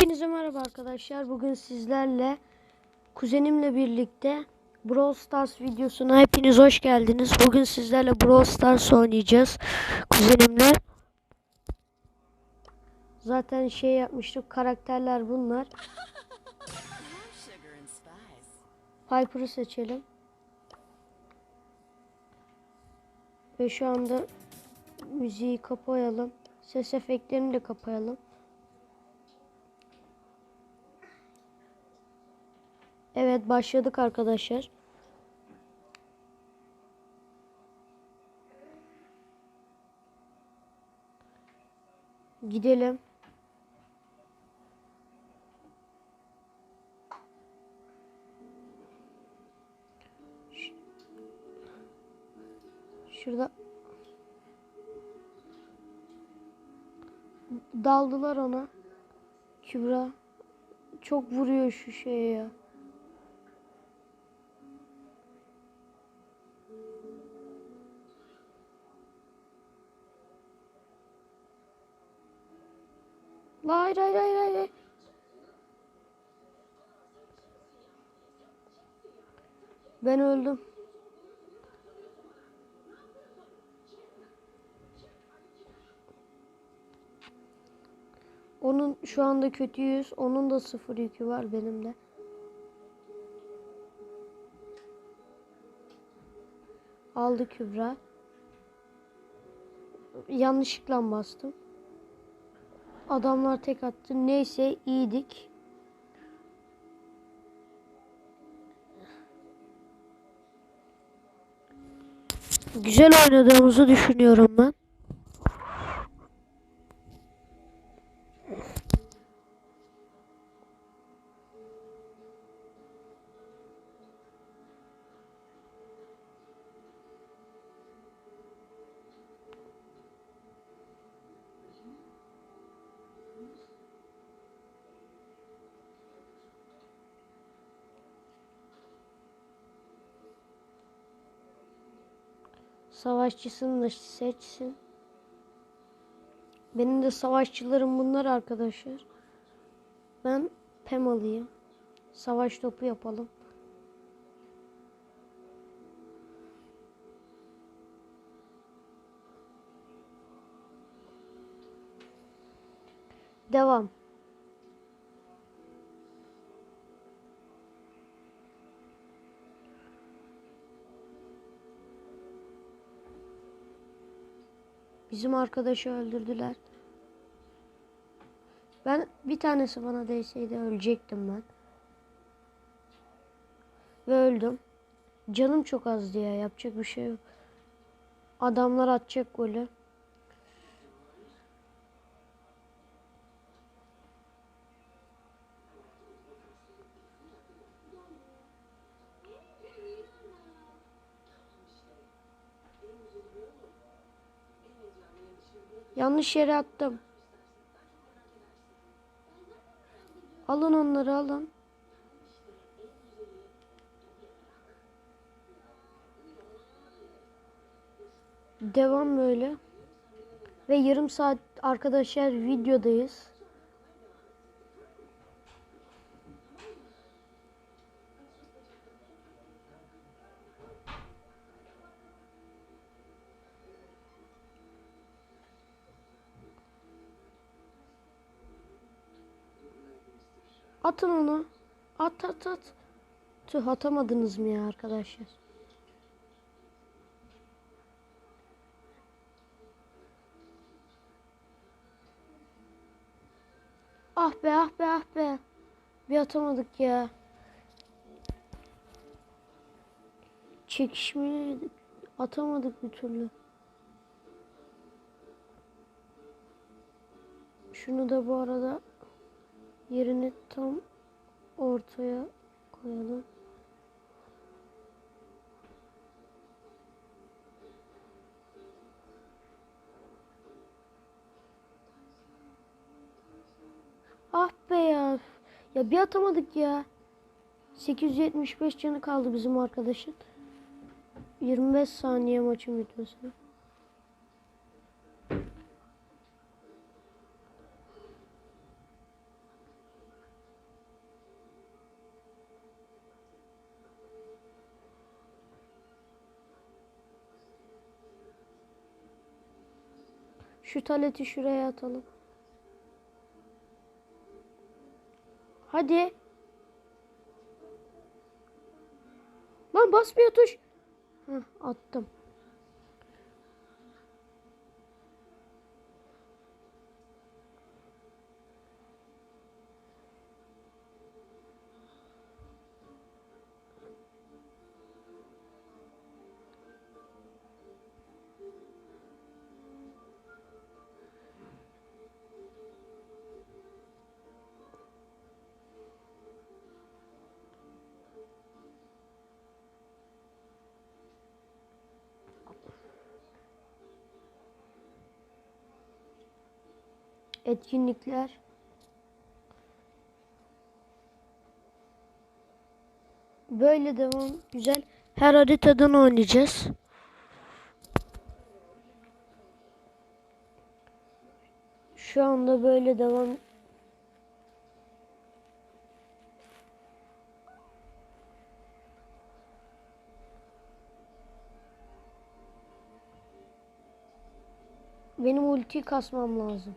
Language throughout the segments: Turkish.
Hepinize merhaba arkadaşlar. Bugün sizlerle kuzenimle birlikte Brawl Stars videosuna hepiniz hoş geldiniz. Bugün sizlerle Brawl Stars oynayacağız kuzenimle. Zaten şey yapmıştık. Karakterler bunlar. Piper'ı seçelim. Ve şu anda müziği kapayalım. Ses efektlerini de kapayalım. Evet başladık arkadaşlar. Gidelim. Şurada daldılar ona. Kübra çok vuruyor şu şeye ya. Ben öldüm. Onun şu anda kötüyüz. Onun da sıfır yükü var benim de. Aldı Kübra. Yanlışlıkla bastım. Adamlar tek attı. Neyse iyiydik. Güzel oynadığımızı düşünüyorum ben. Savaşçısını da seçsin. Benim de savaşçılarım bunlar arkadaşlar. Ben Pem alayım. Savaş topu yapalım. Devam. Bizim arkadaşı öldürdüler. Ben bir tanesi bana değseydi ölecektim ben. Ve öldüm. Canım çok azdı ya. Yapacak bir şey yok. Adamlar atacak golü. Yanlış yere attım. Alın onları alın. Devam böyle. Ve yarım saat arkadaşlar videodayız. Atın onu. At at at. Tüh atamadınız mı ya arkadaşlar? Ah be ah be ah be. Bir atamadık ya. Çekişmeye atamadık bir türlü. Şunu da bu arada yerini tam ortaya koyalım. Ah be ya. Ya bir atamadık ya. 875 canı kaldı bizim arkadaşın. 25 saniye maçın bitmesine. Şu taleti şuraya atalım. Hadi. Lan basmıyor tuş. Heh, attım. Etkinlikler. Böyle devam. Güzel. Her haritadan oynayacağız. Şu anda böyle devam. Benim ulti kasmam lazım.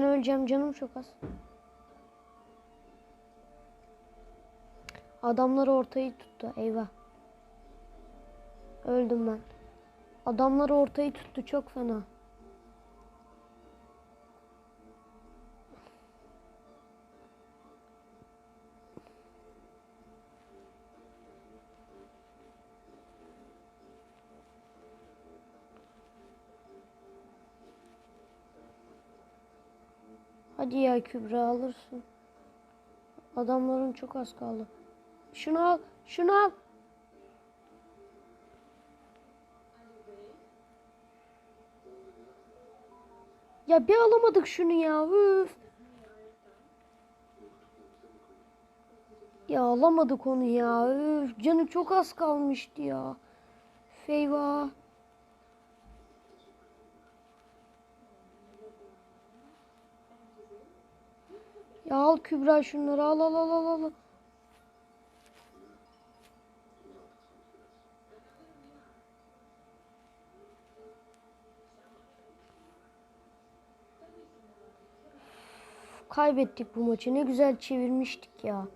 Ben öleceğim canım çok az. Adamlar ortayı tuttu. Eyvah. Öldüm ben. Adamlar ortayı tuttu çok fena. Hadi ya Kübra alırsın. Adamların çok az kaldı. Şunu al, şunu al. Ya bir alamadık şunu ya. Üf. Ya alamadık onu ya. Üf. Canı çok az kalmıştı ya. Feyva. Ya al Kübra şunları al al al al al. Kaybettik bu maçı. Ne güzel çevirmiştik ya.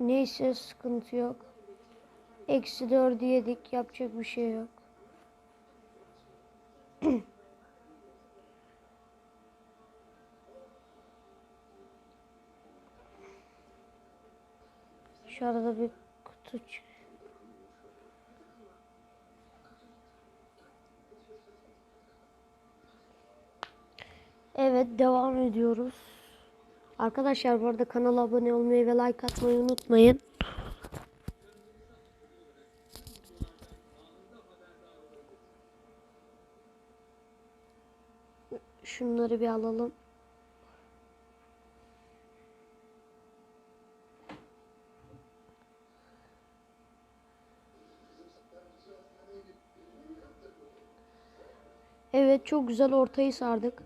Neyse sıkıntı yok. Eksi dördü yedik. Yapacak bir şey yok. Şu arada bir kutu. Evet devam ediyoruz. Arkadaşlar bu arada kanala abone olmayı ve like atmayı unutmayın. Şunları bir alalım. Evet çok güzel ortayı sardık.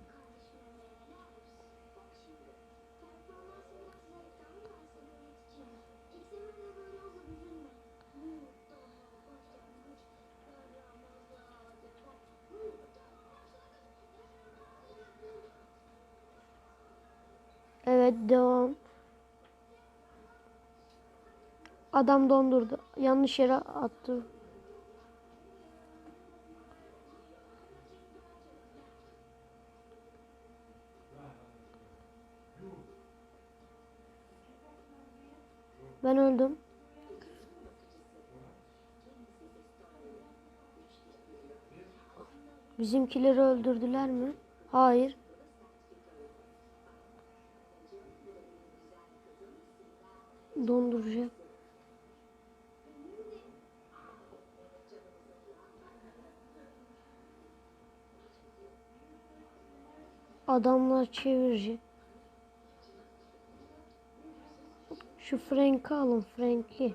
Evet devam. Adam dondurdu. Yanlış yere attı. Ben öldüm. Bizimkileri öldürdüler mi? Hayır. Donduracak. Adamlar çevirecek. Şu Frank'i alın Frank'i.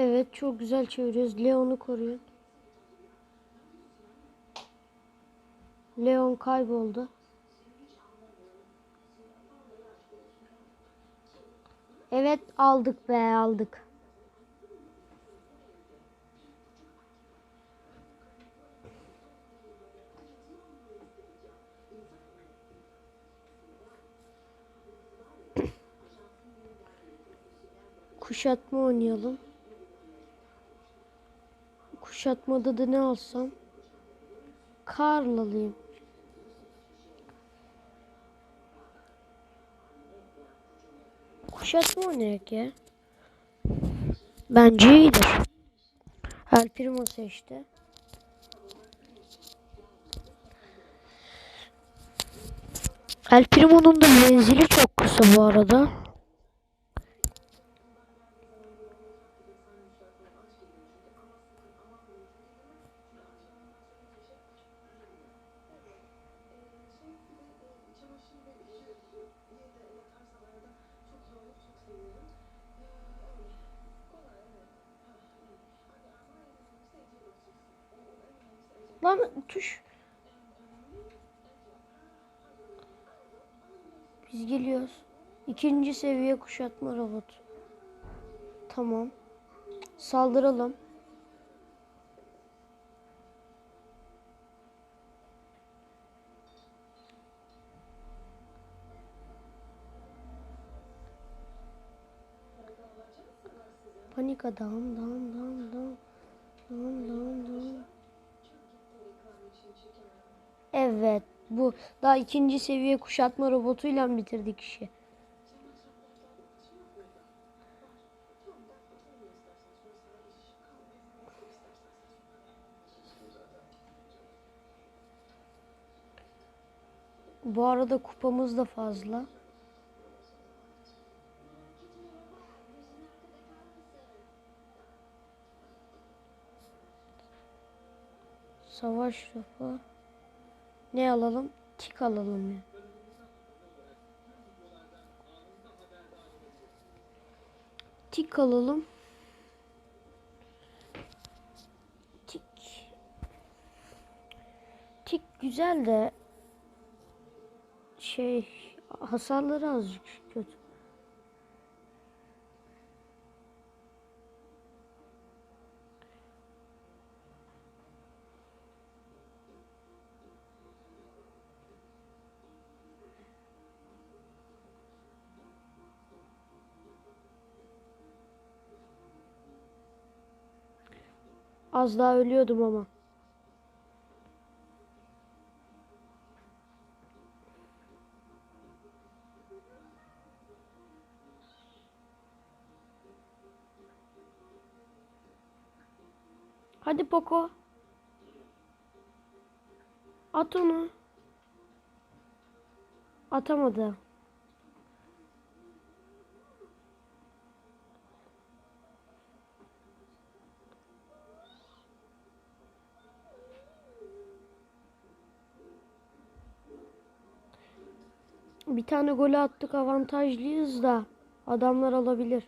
Evet çok güzel çeviriyoruz. Leon'u koruyun. Leon kayboldu. Evet aldık be aldık. Kuşatma oynayalım. Kuşatmada da ne alsam? Karl alayım. Kuşatma oynayak ya. Bence iyidir. El Primo seçti. El Primo'nun da menzili çok kısa bu arada. Lan tuş. Biz geliyoruz. İkinci seviye kuşatma robot. Tamam. Saldıralım. Panik adam, dam dam dam. Dam dam dam. Evet, bu daha ikinci seviye kuşatma robotuyla bitirdik işi. Bu arada kupamız da fazla. Savaş topu. Ne alalım? Tik alalım ya. Tik alalım. Tik. Tik güzel de şey hasarları azıcık kötü. Az daha ölüyordum ama. Hadi Poco. At onu. Atamadı. Bir tane golü attık avantajlıyız da adamlar alabilir.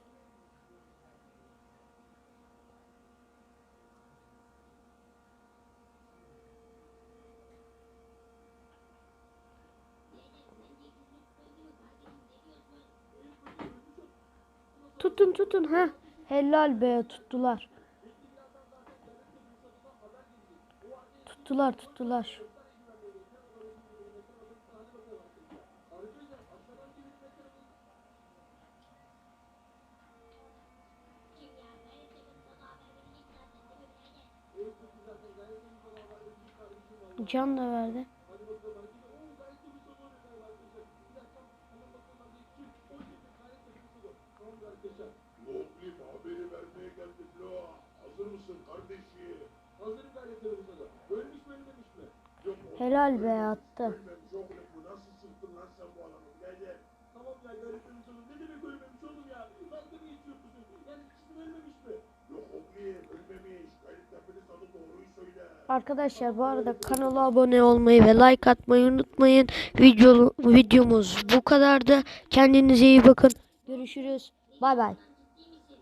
Tutun tutun ha. Helal be tuttular. Tuttular tuttular. Mi? Yok o Helal be attı. Arkadaşlar bu arada kanala abone olmayı ve like atmayı unutmayın. Video, videomuz bu kadardı. Kendinize iyi bakın. Görüşürüz. Bay bay.